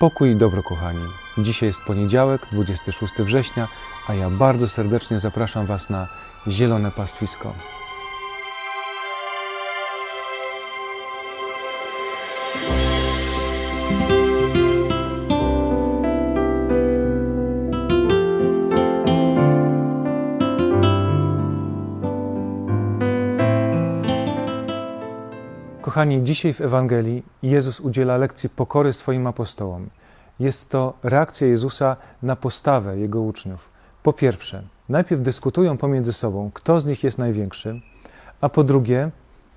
Pokój i dobro, kochani. Dzisiaj jest poniedziałek, 26 września, a ja bardzo serdecznie zapraszam Was na zielone pastwisko. Kochani, dzisiaj w Ewangelii Jezus udziela lekcji pokory swoim apostołom. Jest to reakcja Jezusa na postawę Jego uczniów. Po pierwsze, najpierw dyskutują pomiędzy sobą, kto z nich jest największy, a po drugie,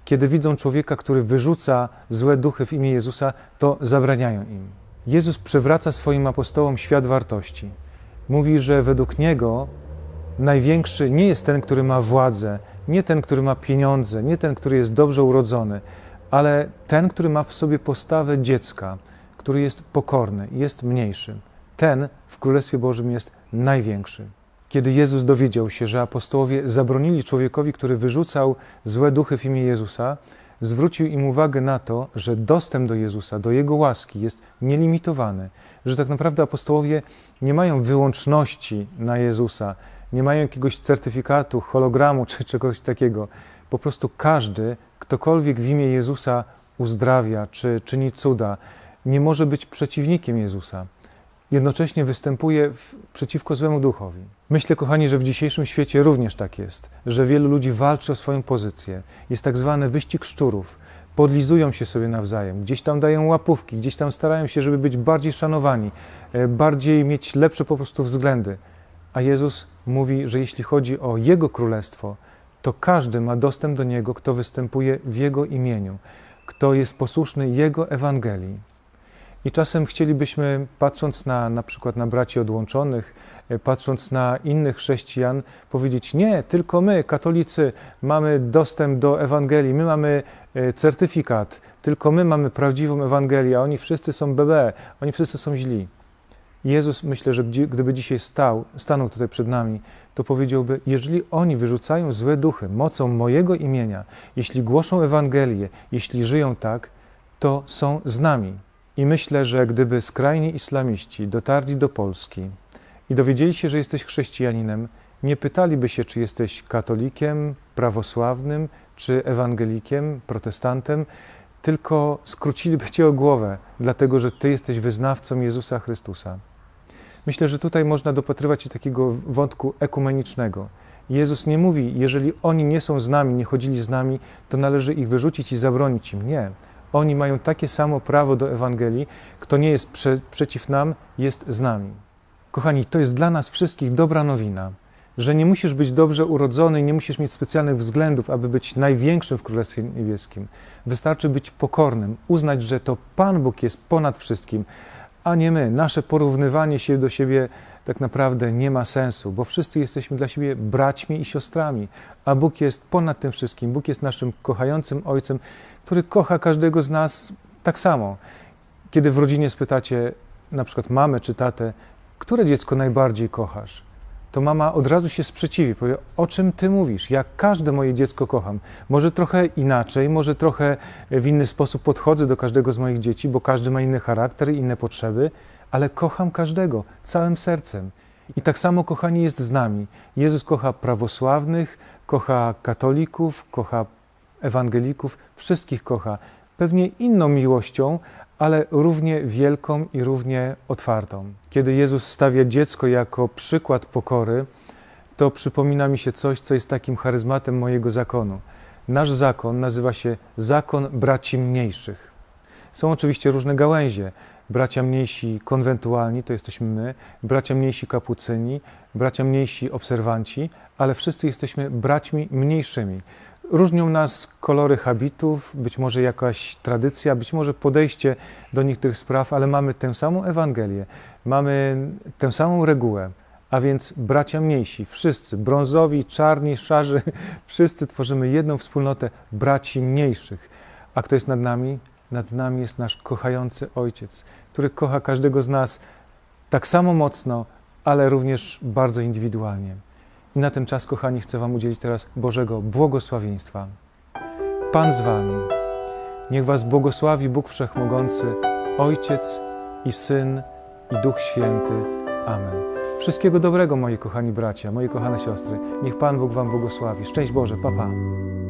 kiedy widzą człowieka, który wyrzuca złe duchy w imię Jezusa, to zabraniają im. Jezus przywraca swoim apostołom świat wartości. Mówi, że według Niego największy nie jest ten, który ma władzę, nie ten, który ma pieniądze, nie ten, który jest dobrze urodzony, ale ten, który ma w sobie postawę dziecka, który jest pokorny, jest mniejszy. Ten w Królestwie Bożym jest największy. Kiedy Jezus dowiedział się, że apostołowie zabronili człowiekowi, który wyrzucał złe duchy w imię Jezusa, zwrócił im uwagę na to, że dostęp do Jezusa, do Jego łaski jest nielimitowany, że tak naprawdę apostołowie nie mają wyłączności na Jezusa, nie mają jakiegoś certyfikatu, hologramu czy czegoś takiego. Po prostu każdy, ktokolwiek w imię Jezusa uzdrawia czy czyni cuda, nie może być przeciwnikiem Jezusa. Jednocześnie występuje w, przeciwko złemu duchowi. Myślę, kochani, że w dzisiejszym świecie również tak jest, że wielu ludzi walczy o swoją pozycję. Jest tak zwany wyścig szczurów. Podlizują się sobie nawzajem, gdzieś tam dają łapówki, gdzieś tam starają się, żeby być bardziej szanowani, e, bardziej mieć lepsze po prostu względy. A Jezus mówi, że jeśli chodzi o Jego królestwo, to każdy ma dostęp do Niego, kto występuje w Jego imieniu, kto jest posłuszny Jego Ewangelii. I czasem chcielibyśmy, patrząc na na przykład na braci odłączonych, e, patrząc na innych chrześcijan, powiedzieć: Nie, tylko my, katolicy, mamy dostęp do Ewangelii, my mamy e, certyfikat, tylko my mamy prawdziwą Ewangelię, a oni wszyscy są BB, oni wszyscy są źli. Jezus, myślę, że gdyby dzisiaj stał, stanął tutaj przed nami, to powiedziałby: Jeżeli oni wyrzucają złe duchy mocą mojego imienia, jeśli głoszą Ewangelię, jeśli żyją tak, to są z nami. I myślę, że gdyby skrajni islamiści dotarli do Polski i dowiedzieli się, że jesteś chrześcijaninem, nie pytaliby się, czy jesteś katolikiem, prawosławnym, czy ewangelikiem, protestantem, tylko skróciliby cię o głowę, dlatego że ty jesteś wyznawcą Jezusa Chrystusa. Myślę, że tutaj można dopatrywać się takiego wątku ekumenicznego. Jezus nie mówi, jeżeli oni nie są z nami, nie chodzili z nami, to należy ich wyrzucić i zabronić im. Nie. Oni mają takie samo prawo do Ewangelii. Kto nie jest prze, przeciw nam, jest z nami. Kochani, to jest dla nas wszystkich dobra nowina, że nie musisz być dobrze urodzony i nie musisz mieć specjalnych względów, aby być największym w Królestwie Niebieskim. Wystarczy być pokornym, uznać, że to Pan Bóg jest ponad wszystkim, a nie my. Nasze porównywanie się do siebie tak naprawdę nie ma sensu, bo wszyscy jesteśmy dla siebie braćmi i siostrami, a Bóg jest ponad tym wszystkim. Bóg jest naszym kochającym Ojcem, który kocha każdego z nas tak samo. Kiedy w rodzinie spytacie na przykład mamę czy tatę, które dziecko najbardziej kochasz? To mama od razu się sprzeciwi, powie, o czym ty mówisz? Ja każde moje dziecko kocham. Może trochę inaczej, może trochę w inny sposób podchodzę do każdego z moich dzieci, bo każdy ma inny charakter inne potrzeby, ale kocham każdego całym sercem. I tak samo, kochani, jest z nami. Jezus kocha prawosławnych, kocha katolików, kocha ewangelików, wszystkich kocha. Pewnie inną miłością, ale równie wielką i równie otwartą. Kiedy Jezus stawia dziecko jako przykład pokory, to przypomina mi się coś, co jest takim charyzmatem mojego zakonu. Nasz zakon nazywa się Zakon Braci Mniejszych. Są oczywiście różne gałęzie. Bracia mniejsi konwentualni to jesteśmy my, bracia mniejsi kapucyni, bracia mniejsi obserwanci, ale wszyscy jesteśmy braćmi mniejszymi. Różnią nas kolory habitów, być może jakaś tradycja, być może podejście do niektórych spraw, ale mamy tę samą Ewangelię, mamy tę samą regułę. A więc bracia mniejsi, wszyscy, brązowi, czarni, szarzy, wszyscy tworzymy jedną wspólnotę braci mniejszych. A kto jest nad nami? Nad nami jest nasz kochający Ojciec, który kocha każdego z nas tak samo mocno, ale również bardzo indywidualnie. I na ten czas, kochani, chcę Wam udzielić teraz Bożego błogosławieństwa. Pan z Wami. Niech Was błogosławi Bóg Wszechmogący, Ojciec i Syn, i Duch Święty. Amen. Wszystkiego dobrego, moi kochani bracia, moje kochane siostry. Niech Pan Bóg Wam błogosławi. Szczęść Boże, papa. Pa.